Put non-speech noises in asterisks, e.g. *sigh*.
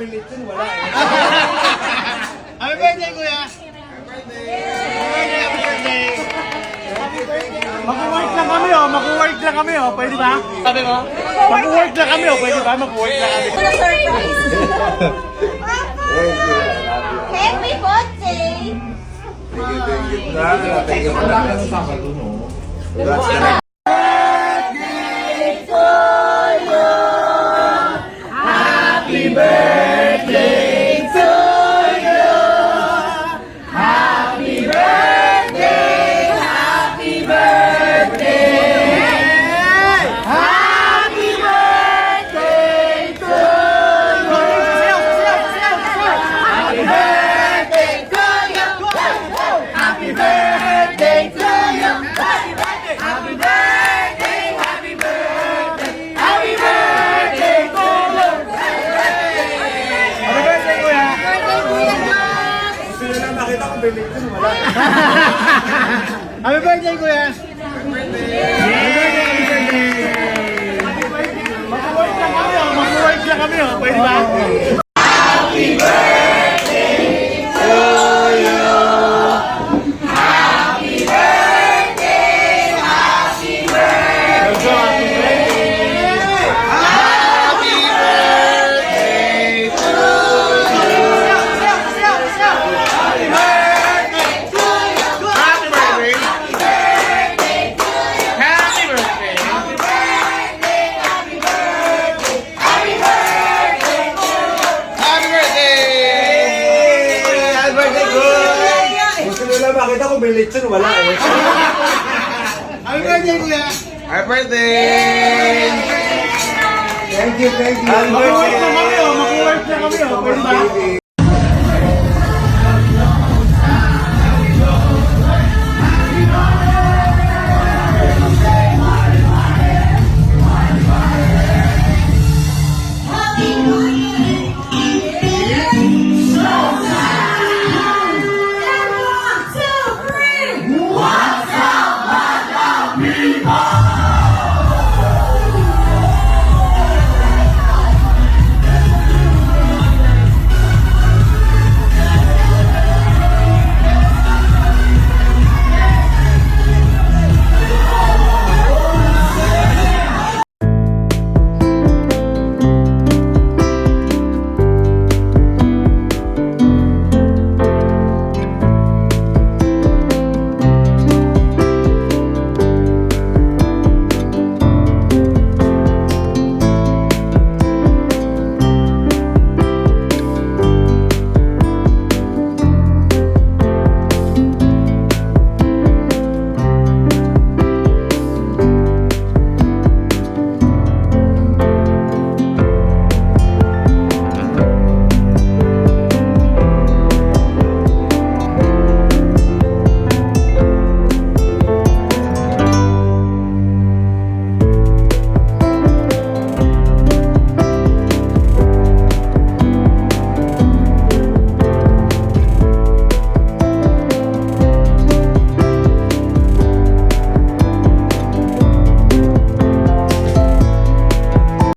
may lechon, wala eh. *laughs* Happy birthday, kuya! Mag-work lang kami oh, mag-work lang kami oh, pwede ba? Sabi mo? Mag-work lang kami oh, pwede ba? Mag-work lang kami. Thank you. Happy birthday! Thank you, thank you. Thank you. Congrats ka na. Happy lechon, wala. Happy birthday, kuya! Happy birthday, happy birthday! Mag-work lang kami oh, mag-work lang kami oh, pwede ba? Makita ko may lechon, wala eh. Happy birthday, kuya! Happy birthday! Thank you, thank you. Mag-work lang kami oh, mag-work lang kami oh, pwede ba?